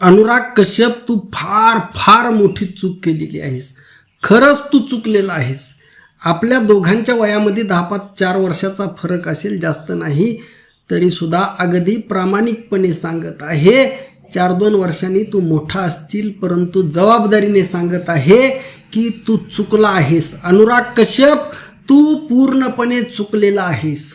अनुराग कश्यप तू फार फार मोठी चूक केलेली आहेस. खरंच तू चुकलेला आहेस. आपल्या दोघांच्या वयामध्ये दहा पाच चार वर्षाचा फरक असेल जास्त नाही तरीसुद्धा अगदी प्रामाणिकपणे सांगत आहे. चार दोन वर्षांनी तू मोठा असशील परंतु जबाबदारीने सांगत आहे की तू चुकला आहेस. अनुराग कश्यप तू पूर्णपणे चुकलेला आहेस.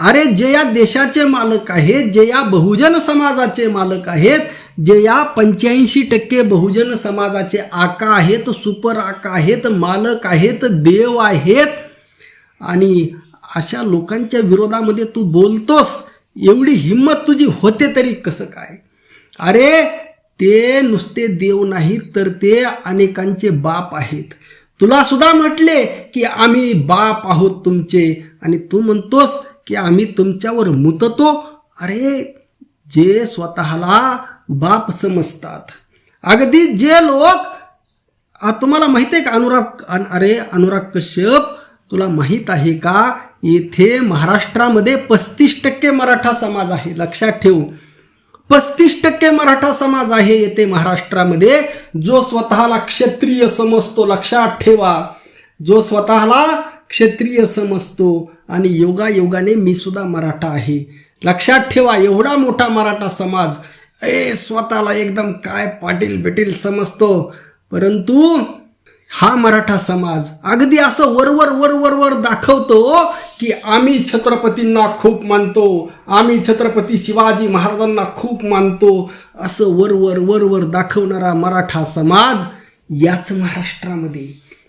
अरे जे या देशाचे मालक आहेत जे या बहुजन समाजाचे मालक आहेत जे या पंच्याऐंशी टक्के बहुजन समाजाचे आका आहेत सुपर आका आहेत मालक आहेत देव आहेत. आणि अशा लोकांच्या विरोधामध्ये तू बोलतोस एवढी हिंमत तुझी होते तरी कसं काय? अरे ते नुसते देव नाहीत तर ते अनेकांचे बाप आहेत. तुला सुद्धा म्हटले की आम्ही बाप आहोत तुमचे. आणि तू म्हणतोस की आम्ही तुमच्यावर मुततो. अरे जे स्वतःला बाप समजतात. अगदी जे लोक तुम्हाला माहिती आहे का अनुराग अरे अनुराग कश्यप तुला माहीत आहे का? येथे महाराष्ट्रामध्ये पस्तीस टक्के मराठा समाज आहे. लक्षात ठेवू. पस्तीस टक्के मराठा समाज आहे येथे महाराष्ट्रामध्ये. जो स्वतःला क्षत्रिय समजतो लक्षात ठेवा. जो स्वतःला क्षत्रिय समजतो आणि योगायोगाने मी सुद्धा मराठा आहे. लक्षात ठेवा एवढा मोठा मराठा समाज ए स्वतःला एकदम काय पाटील बिटील समजतो. परंतु हा मराठा समाज अगदी असं वरवर वर वर वर दाखवतो की आम्ही छत्रपतींना खूप मानतो. आम्ही छत्रपती शिवाजी महाराजांना खूप मानतो. असं वरवर वरवर दाखवणारा मराठा समाज याच महाराष्ट्रामध्ये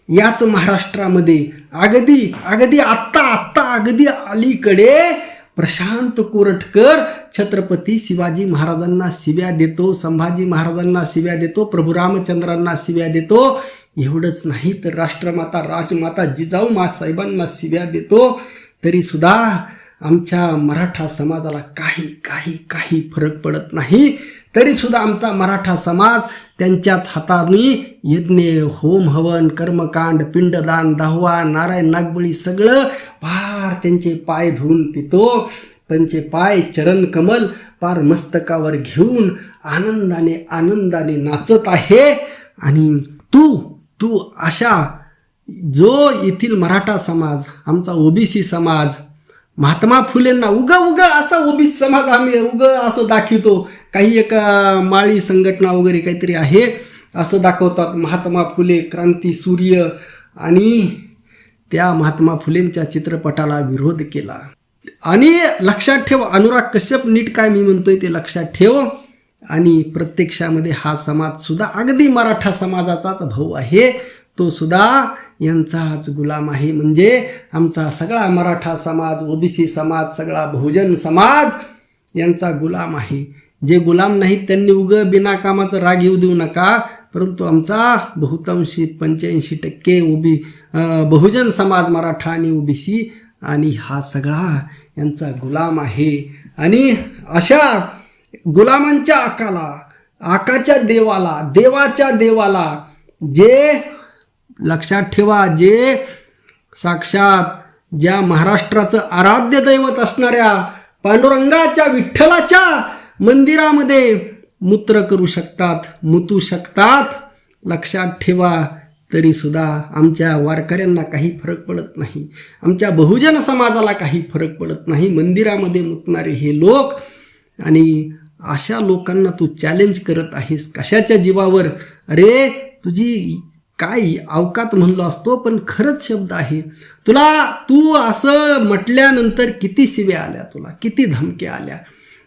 याच महाराष्ट्रामध्ये अगदी अगदी आत्ता आत्ता अगदी अलीकडे प्रशांत कोरटकर छत्रपती शिवाजी महाराजांना शिव्या देतो संभाजी महाराजांना शिव्या देतो प्रभू रामचंद्रांना शिव्या देतो. एवढंच नाही तर राष्ट्रमाता राजमाता जिजाऊ मासाहेबांना शिव्या देतो. तरी सुद्धा आमच्या मराठा समाजाला काही काही काही फरक पडत नाही. तरी सुद्धा आमचा मराठा समाज त्यांच्याच हाताने यज्ञ होम हवन कर्मकांड पिंडदान दाहवा नारायण नागबळी सगळं पार त्यांचे पाय धुवून पितो. त्यांचे पाय चरण कमल पार मस्तकावर घेऊन आनंदाने आनंदाने नाचत आहे. आणि तू तू अशा जो येथील मराठा समाज आमचा ओबीसी समाज महात्मा फुलेंना उग उग असा ओबीसी समाज आम्ही उग असं दाखवतो. काही एका माळी संघटना वगैरे काहीतरी आहे असं दाखवतात. महात्मा फुले क्रांती सूर्य आणि त्या महात्मा फुलेंच्या चित्रपटाला विरोध केला. आणि लक्षात ठेव अनुराग कश्यप नीट काय मी म्हणतोय ते लक्षात ठेव. आणि प्रत्यक्षामध्ये हा समाज सुद्धा अगदी मराठा समाजाचाच भाऊ आहे. तो सुद्धा यांचाच गुलाम आहे. म्हणजे आमचा सगळा मराठा समाज ओबीसी समाज सगळा बहुजन समाज यांचा गुलाम आहे. जे गुलाम नाहीत त्यांनी उगं बिनाकामाचं राग येऊ देऊ नका. परंतु आमचा बहुतांशी पंच्याऐंशी टक्के ओबी बहुजन समाज मराठा आणि ओबीसी आणि हा सगळा यांचा गुलाम आहे. आणि अशा गुलामांच्या आकाला आकाच्या देवाला देवाच्या देवाला जे लक्षात ठेवा जे साक्षात ज्या महाराष्ट्राचं आराध्य दैवत असणाऱ्या पांडुरंगाच्या विठ्ठलाच्या मंदिरामध्ये मूत्र करू शकतात मुतू शकतात. लक्षात ठेवा तरीसुद्धा आमच्या वारकऱ्यांना काही फरक पडत नाही. आमच्या बहुजन समाजाला काही फरक पडत नाही. मंदिरामध्ये मुतणारे हे लोक आणि अशा लोकांना तू चॅलेंज करत आहेस कशाच्या जीवावर? अरे तुझी काय अवकात म्हणलो असतो पण खरंच शब्द आहे. तुला तू असं म्हटल्यानंतर किती शिव्या आल्या तुला किती धमक्या आल्या.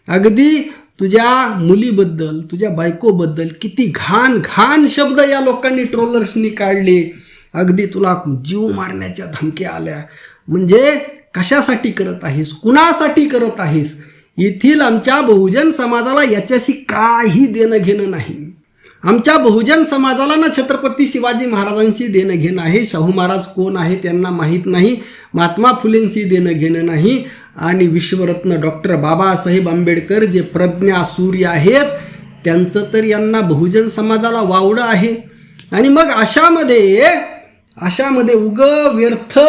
अगदी तुझ्या मुलीबद्दल तुझ्या बायकोबद्दल किती घाण घाण शब्द या लोकांनी ट्रोलर्सनी काढले. अगदी तुला जीव मारण्याच्या धमक्या आल्या. म्हणजे कशासाठी करत आहेस? कुणासाठी करत आहेस? येथील आमच्या बहुजन समाजाला याच्याशी काही देणं घेणं नाही. आमच्या बहुजन समाजाला ना छत्रपती शिवाजी महाराजांशी देणं घेणं आहे. शाहू महाराज कोण आहे त्यांना माहीत नाही. महात्मा फुलेंशी देणं घेणं नाही. आणि विश्वरत्न डॉक्टर बाबासाहेब आंबेडकर जे प्रज्ञा सूर्य आहेत त्यांचं तर यांना बहुजन समाजाला वावडं आहे. आणि मग अशामध्ये अशामध्ये उग व्यर्थ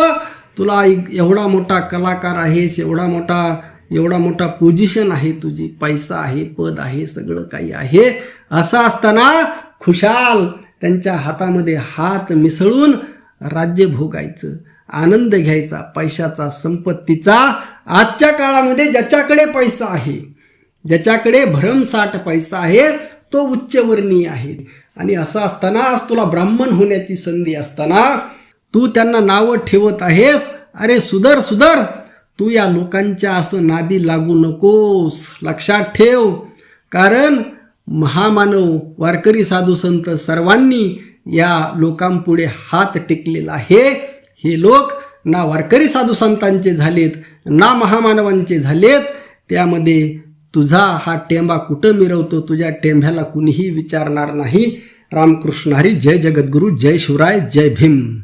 तुला एक- एवढा मोठा कलाकार आहेस एवढा मोठा एवढा मोठा पोझिशन आहे तुझी पैसा आहे पद आहे सगळं काही आहे असं असताना खुशाल त्यांच्या हातामध्ये हात मिसळून राज्य भोगायचं आनंद घ्यायचा पैशाचा संपत्तीचा आजच्या काळामध्ये ज्याच्याकडे पैसा आहे ज्याच्याकडे भरमसाठ पैसा आहे तो उच्चवर्णीय आहे. आणि असं असताना आज तुला ब्राह्मण होण्याची संधी असताना तू त्यांना नावं ठेवत आहेस अरे सुधर सुधर तू या लोकांच्या असं नादी लागू नकोस. लक्षात ठेव. कारण महामानव वारकरी साधू संत सर्वांनी या लोकांपुढे हात टेकलेला आहे. हे लोक ना वारकरी साधू संतांचे झालेत ना महामानवांचे झालेत त्यामध्ये तुझा हा टेंबा कुठं मिरवतो? तुझ्या टेंब्याला कुणीही विचारणार नाही. रामकृष्ण हरी जय जगद्गुरू जय शिवराय जय भीम.